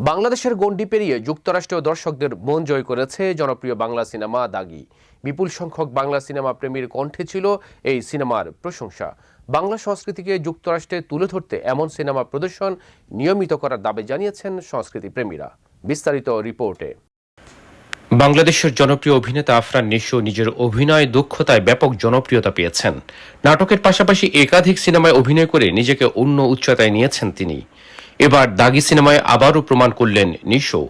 বাংলাদেশের গণ্ডি পেরিয়ে যুক্তরাষ্ট্রীয় দর্শকদের মন জয় করেছে জনপ্রিয় বাংলা সিনেমা দাগি। বিপুল সংখ্যক বাংলা সিনেমা প্রেমীর কণ্ঠে ছিল এই সিনেমার প্রশংসা। বাংলা সংস্কৃতিকে যুক্তরাষ্ট্রে তুলে ধরতে এমন সিনেমা প্রদর্শন নিয়মিত করার দাবি জানিয়েছেন সংস্কৃতি প্রেমীরা। বিস্তারিত রিপোর্টে। বাংলাদেশের জনপ্রিয় অভিনেতা আফরান নিশো নিজের অভিনয় দক্ষতায় ব্যাপক জনপ্রিয়তা পেয়েছেন। নাটকের পাশাপাশি একাধিক সিনেমায় অভিনয় করে নিজেকে অন্য উচ্চতায় নিয়েছেন তিনি। এবার দাগি সিনেমায় আবারও প্রমাণ করলেন নিশো।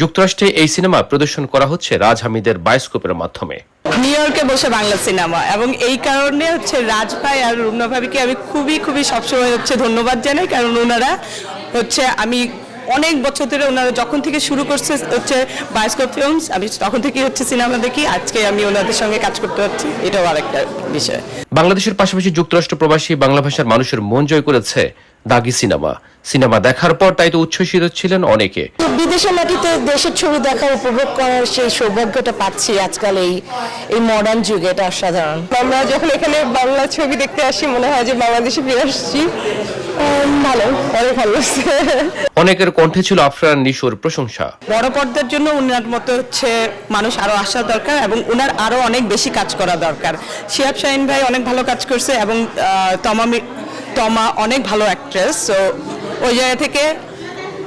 যুক্তরাষ্ট্রে এই সিনেমা প্রদর্শন করা হচ্ছে রাজ হামিদের বায়োস্কোপের মাধ্যমে। নিউ ইয়র্কে বসে বাংলা সিনেমা এবং এই কারণে হচ্ছে রাজ ভাই আর রুমনা ভাবিকে আমি খুবই খুবই সবসময় হচ্ছে ধন্যবাদ জানাই। কারণ ওনারা হচ্ছে আমি অনেক বছর ধরে ওনারা যখন থেকে শুরু করছে হচ্ছে বায়োস্কোপ ফিল্মস আমি তখন থেকে হচ্ছে সিনেমা দেখি। আজকে আমি ওনাদের সঙ্গে কাজ করতে পারছি। এটাও আরেকটা বিষয়। বাংলাদেশের পাশাপাশি যুক্তরাষ্ট্র প্রবাসী বাংলা ভাষার মানুষের মন জয় করেছে দাগি সিনেমা। সিনেমা দেখার পর তাই তো উচ্ছ্বসিত ছিলেন অনেকে। বিদেশের মাটিতে দেশের ছবি দেখা উপভোগ করার সেই সৌভাগ্যটা পাচ্ছি আজকাল এই এই মডার্ন যুগে এটা অসাধারণ। আমরা যখন এখানে বাংলা ছবি দেখতে আসি মনে হয় যে বাংলাদেশে ফিরে আসছি। ভালো অনেক ভালো অনেকের কণ্ঠে ছিল আফরান নিশোর প্রশংসা। বড় পর্দার জন্য উনার মতো হচ্ছে মানুষ আরও আসা দরকার এবং উনার আরও অনেক বেশি কাজ করা দরকার। শিয়াব শাহিন ভাই অনেক ভালো কাজ করছে এবং আহ, তমা মি- তমা অনেক ভালো অ্যাক্ট্রেস সো ওই জায়গা থেকে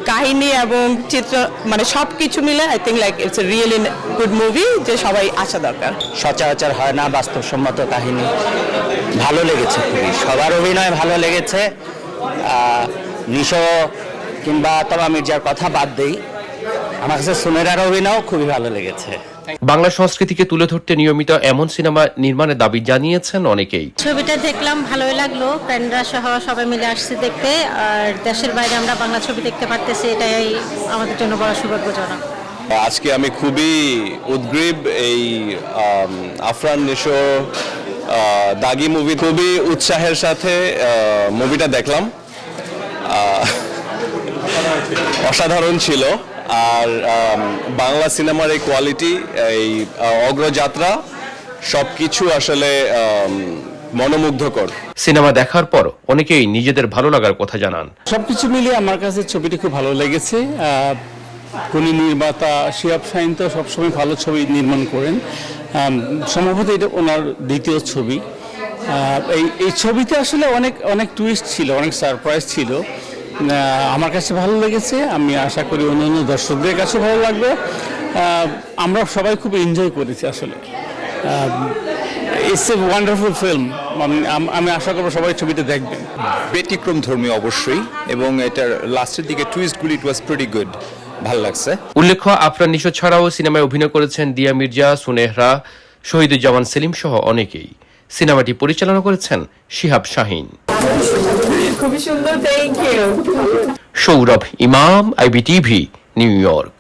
কাহিনী এবং চিত্র মানে সব কিছু মিলে I think like it's a really good movie যে সবাই আসা দরকার। সচরাচর হয় না, বাস্তবসম্মত কাহিনী। ভালো লেগেছে খুবই। সবার অভিনয় ভালো লেগেছে। নিশো কিংবা তমা মির্জার কথা বাদ দেই। আমার কাছে সুনেরার অভিনয় খুবই ভালো লেগেছে। বাংলা সংস্কৃতিকে তুলে ধরতে নিয়মিত এমন সিনেমা নির্মাণের দাবি জানিয়েছেন অনেকেই। ছবিটা দেখলাম ভালোই লাগল। ফ্রেন্ডরা সহ সবাই মিলে আসছে দেখতে। আর দেশের বাইরে আমরা বাংলা ছবি দেখতে পারতেছি এটাই আমাদের জন্য বড় সৌভাগ্যজনক। আজকে আমি খুবই উদ্গ্রীব এই আফরান নিশো আহ, দাগি মুভি খুবই উৎসাহের সাথে মুভিটা দেখলাম। আহ, অসাধারণ ছিল। আর বাংলা সিনেমার এই কোয়ালিটি এই অগ্রযাত্রা সব কিছু আসলে আম, মনোমুগ্ধকর। সিনেমা দেখার পর অনেকেই নিজেদের ভালো লাগার কথা জানান। সবকিছু মিলিয়ে আমার কাছে ছবিটি খুব ভালো লেগেছে। কোনি নির্মাতা শিয়াব শাহিন তো সবসময় ভালো ছবি নির্মাণ করেন। সম্ভবত এটা ওনার দ্বিতীয় ছবি। এই এই ছবিতে আসলে অনেক অনেক টুইস্ট ছিল অনেক সারপ্রাইজ ছিল। আহ, আমার কাছে ভালো লেগেছে আমি আশা করি অন্যান্য দর্শকদের কাছে ভালো লাগবে। আমরা সবাই খুব এনজয় করেছি আসলে। ইটস এ ওয়ান্ডারফুল ফিল্ম আমি আশা করব সবাই ছবিটা দেখবেন ব্যতিক্রম ধর্মী অবশ্যই এবং এটার লাস্টের দিকে টুইস্টগুলি ইট ওয়াজ প্রিটি গুড ভালো লাগছে। উল্লেখ্য আফরান নিশো ছাড়াও সিনেমায় অভিনয় করেছেন দিয়া মির্জা সুনেহরা শহীদুজ্জামান সেলিম সহ অনেকেই। সিনেমাটি পরিচালনা করেছেন শিহাব শাহিন। খুবই সুন্দর থ্যাংক ইউ সৌরভ ইমাম আইবিটিভি নিউ ইয়র্ক।